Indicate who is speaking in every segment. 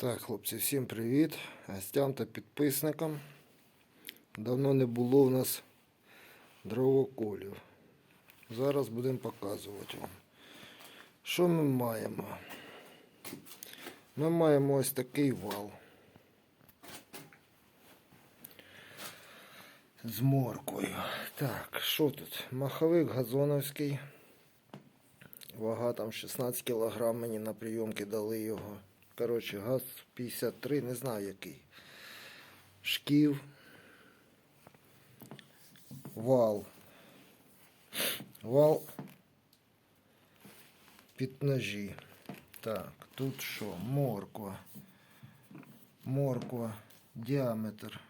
Speaker 1: Так, хлопці, всім привіт. Гостям та підписникам. Давно не було у нас дровоколів. Зараз будемо показувати вам. Що ми маємо? Ми маємо ось такий вал. З моркою. Так, що тут? Маховик газоновський. Вага там 16 кг мені на прийомки дали його. Коротше, газ 53, не знаю який. Шків. Вал. Вал під ножі. Так, тут що? Морква. Морква. Діаметр.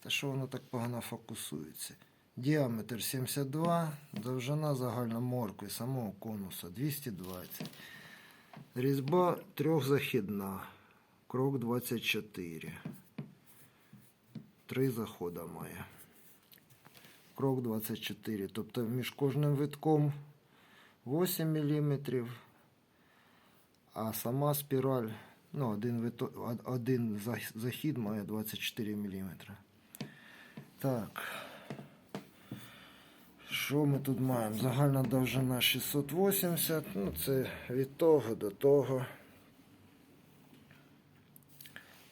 Speaker 1: Та що воно так погано фокусується? Діаметр 72, довжина загальна моркви самого конуса 220. Різьба трьохзахідна. Крок 24. Три заходи має. Крок 24. Тобто між кожним витком 8 мм. А сама спіраль, ну, один, вито, од- один захід має 24 мм. Так. Що ми тут маємо? Загальна довжина 680, ну це від того до того.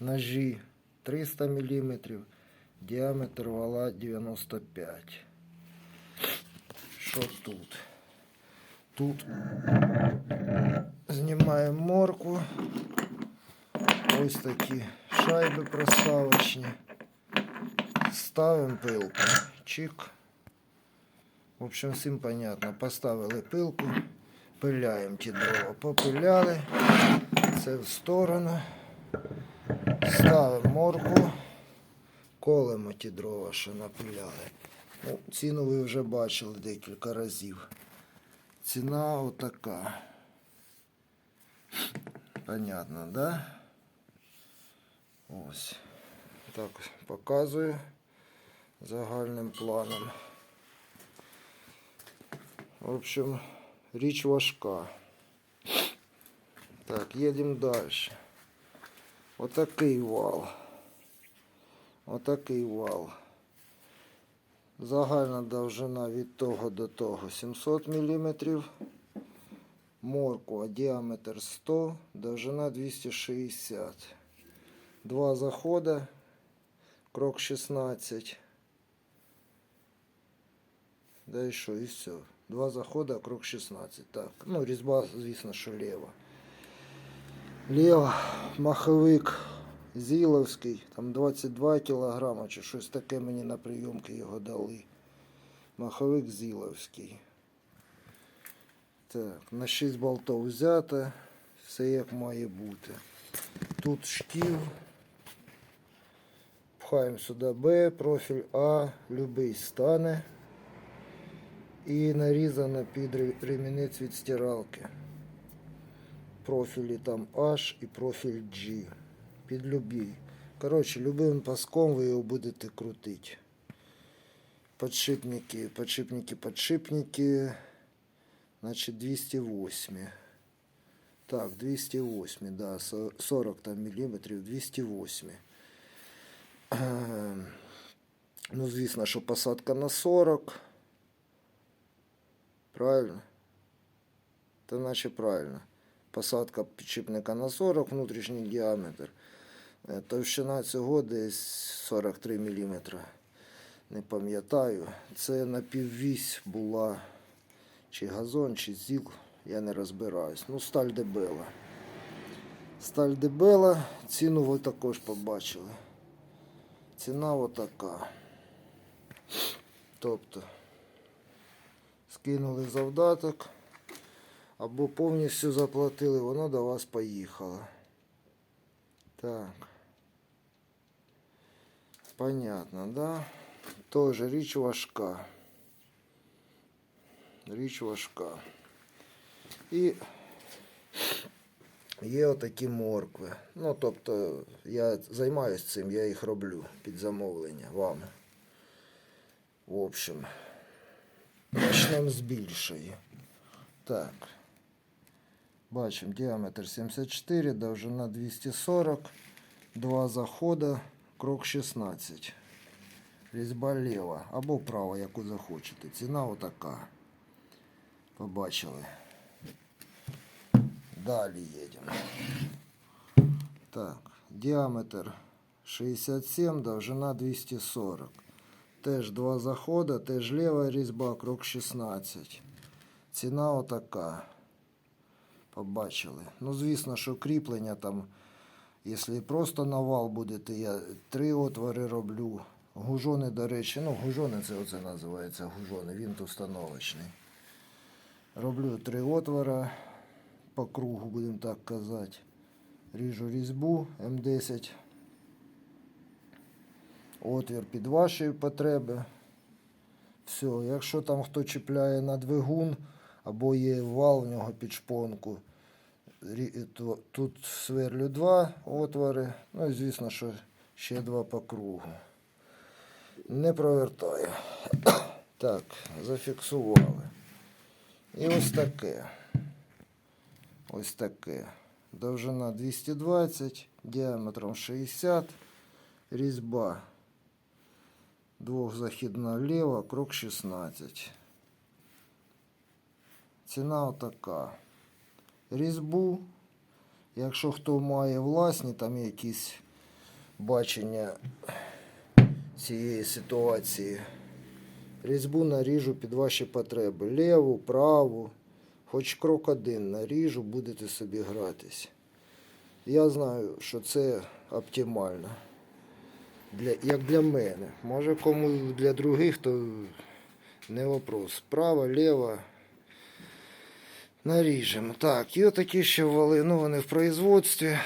Speaker 1: Ножі 300 мм, діаметр вала 95. Що тут? Тут знімаємо моркву. Ось такі шайби проставочні. Ставимо пилку. Чик. В общем, всім понятно. Поставили пилку, пиляємо ті дрова. Попиляли. Це в сторону. Ставимо морку. Колемо ті дрова, що напиляли. Ну, ціну ви вже бачили декілька разів. Ціна отака. Понятно, да? Ось. Так показую загальним планом. В общем, річ важка. Так, їдемо далі. Отакий вал. Отакий вал. Загальна довжина від того до того 700 мм. Морква діаметр 100, довжина 260. Два заходи. Крок 16. Да і що, і все. Два заходи, крок 16. Так. Ну, різьба, звісно, що ліва. Ліва, маховик Зіловський, там 22 кілограма чи щось таке мені на прийомки його дали. Маховик Зіловський. Так, на 6 болтов взято. Все як має бути. Тут шків. Пхаємо сюди Б, профіль А, любий стане. І нарізано під ре- ремінець від стиралки. Профілі там H і профіль G. Під любий. Коротше, любим паском ви його будете крутити. Подшипники, подшипники, подшипники. Значить 208. Так, 208, да, 40 там міліметрів, 208. Ем, Ну, звісно, що посадка на 40. Правильно? Та наче правильно. Посадка підшипника на 40, внутрішній діаметр. Е, Товщина цього десь 43 мм. Не пам'ятаю. Це напіввісь була чи газон, чи зіл, я не розбираюсь. Ну, сталь дебела. Сталь дебела, ціну ви також побачили. Ціна отака. Тобто скинули завдаток або повністю заплатили, воно до вас поїхало. Так. Понятно, да? Тоже річ важка. Річ важка. І є отакі моркви. Ну, тобто, я займаюся цим, я їх роблю під замовлення вам. В общем, почнемо з більшої. Так. Бачимо, діаметр 74, довжина 240, два заходи, крок 16. Різьба ліва або права, яку захочете. Ціна отака. Побачили. Далі їдемо. Так, діаметр 67, довжина 240. Теж два заходи, теж ліва різьба, крок 16. Ціна отака. Побачили. Ну, звісно, що кріплення там, якщо просто навал будете, я три отвори роблю. Гужони, до речі, ну, гужони це оце називається гужони, він тут установочний. Роблю три отвора по кругу, будемо так казати. Ріжу різьбу М10. Отвір під ваші потреби. Все, якщо там хто чіпляє на двигун або є вал в нього під шпонку, тут сверлю два отвори, ну і звісно, що ще два по кругу. Не провертаю. Так, зафіксували. І ось таке. Ось таке. Довжина 220, діаметром 60, різьба двохзахідна ліва, крок 16. Ціна отака. Різьбу, якщо хто має власні, там якісь бачення цієї ситуації. Різьбу наріжу під ваші потреби. Ліву, праву, хоч крок один наріжу, будете собі гратись. Я знаю, що це оптимально. Для, як для мене. Може кому для других, то не вопрос. Права, ліва. Наріжемо. Так, і отакі ще вали, ну вони в производстві.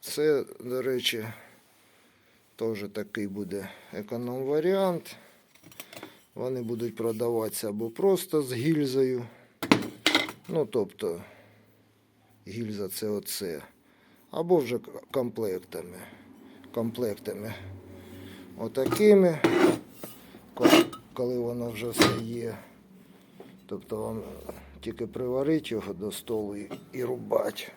Speaker 1: Це, до речі, теж такий буде економ варіант. Вони будуть продаватися або просто з гільзою. Ну, тобто, гільза це оце. Або вже комплектами. Комплектами. Отакими. Коли воно вже все є. Тобто вам тільки приварити його до столу і, рубати.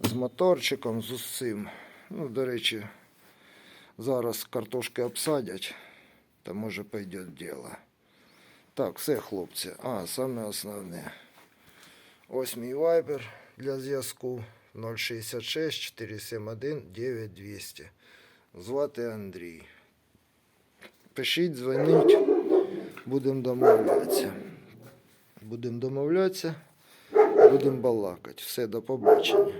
Speaker 1: З моторчиком, з усім. Ну, до речі, зараз картошки обсадять, то може пойде діло. Так, все, хлопці. А, саме основне. Ось мій вайбер для зв'язку 066 471 9200. Звати Андрій. Пишіть, дзвоніть, будемо домовлятися. Будемо домовлятися, будемо балакати. Все, до побачення.